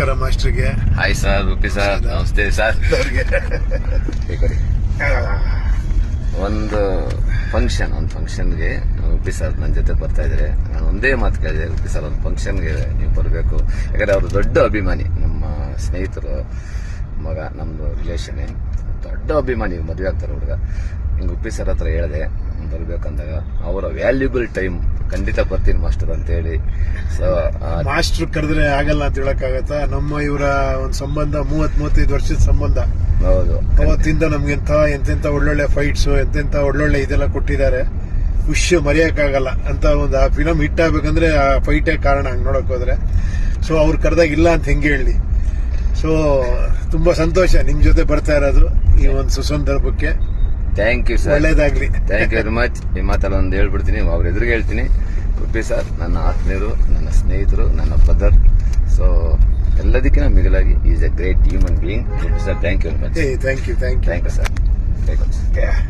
ನಮಸ್ಕಾರ ಮಾಸ್ಟರ್ಗೆ. Hi sir ರೂಪಿ ಸರ್ ನಮಸ್ತೆ ಸರ್ ಒಂದು ಫಂಕ್ಷನ್ ಒಂದು ಫಂಕ್ಷನ್ಗೆ ಉಪ್ಪಿ ಸರ್ ನನ್ನ ಜೊತೆ ಬರ್ತಾ ಇದ್ರೆ ನಾನು ಒಂದೇ ಮಾತು ಕೇಳಿದೆ ಉಪ್ಪಿ ಸರ್ ಒಂದು ಫಂಕ್ಷನ್ಗೆ ನೀವು ಬರಬೇಕು. ಯಾಕಂದ್ರೆ ಅವರು ದೊಡ್ಡ ಅಭಿಮಾನಿ ನಮ್ಮ ಸ್ನೇಹಿತರು ಮಗ ನಮ್ಮದು ರಿಲೇಷನ್ನೇ ದೊಡ್ಡ ಅಭಿಮಾನಿ ಮದುವೆ ಆಗ್ತಾರೆ ಹುಡುಗ. ಹಿಂಗೆ ಉಪ್ಪಿ ಸರ್ ಹತ್ರ ಹೇಳಿದೆ ಬರಬೇಕಂದಾಗ ಅವರ ವ್ಯಾಲ್ಯೂಬಲ್ ಟೈಮ್ ಖಂಡಿತ ಬರ್ತೀನಿ ಮಾಸ್ಟರ್ ಅಂತ ಹೇಳಿ ಸೊ ಮಾಸ್ಟರ್ ಕರೆದ್ರೆ ಆಗಲ್ಲ ಅಂತ ಹೇಳಕ್ಕಾಗತ್ತಾ? ನಮ್ಮ ಇವರ ಒಂದು ಸಂಬಂಧ ಮೂವತ್ ಮೂವತ್ತೈದು ವರ್ಷದ ಸಂಬಂಧ. ಹೌದು ಅವತ್ತಿಂದ ನಮ್ಗೆ ಎಂತ ಎಂತೆಂತ ಒಳ್ಳೊಳ್ಳೆ ಫೈಟ್ಸ್ ಎಂತೆಂತ ಒಳ್ಳೊಳ್ಳೆ ಇದೆಲ್ಲ ಕೊಟ್ಟಿದ್ದಾರೆ. ಖುಷಿ ಮರೆಯಕ್ಕಾಗಲ್ಲ ಅಂತ ಒಂದು ಆ ಫಿಲಮ್ ಹಿಟ್ ಆಗ್ಬೇಕಂದ್ರೆ ಆ ಫೈಟೇ ಕಾರಣ ಹಂಗ್ ನೋಡಕ್ ಹೋದ್ರೆ. ಸೊ ಅವ್ರು ಕರೆದಾಗ ಇಲ್ಲ ಅಂತ ಹೆಂಗೆ ಹೇಳಿ? ಸೊ ತುಂಬಾ ಸಂತೋಷ ನಿಮ್ ಜೊತೆ ಬರ್ತಾ ಇರೋದು ಈ ಒಂದು ಸುಸಂದರ್ಭಕ್ಕೆ. ಥ್ಯಾಂಕ್ ಯು ಸರ್ ಒಳ್ಳೇದಾಗ್ಲಿ. ಥ್ಯಾಂಕ್ ಯು ವೆರಿ ಮಚ್ ಈ ಮಾತಲ್ಲ ಒಂದು ಹೇಳ್ಬಿಡ್ತೀನಿ ಅವ್ರ ಎದುರಿಗೆ ಹೇಳ್ತೀನಿ. ಉಪ್ಪಿ ಸರ್ ನನ್ನ ಆತ್ಮೀಯರು ನನ್ನ ಸ್ನೇಹಿತರು ನನ್ನ ಬ್ರದರ್ ಸೊ ಎಲ್ಲದಕ್ಕಿಂತ ಮಿಗಿಲಾಗಿ is a great human being sir thank you very much thank you thank you thank you sir thank you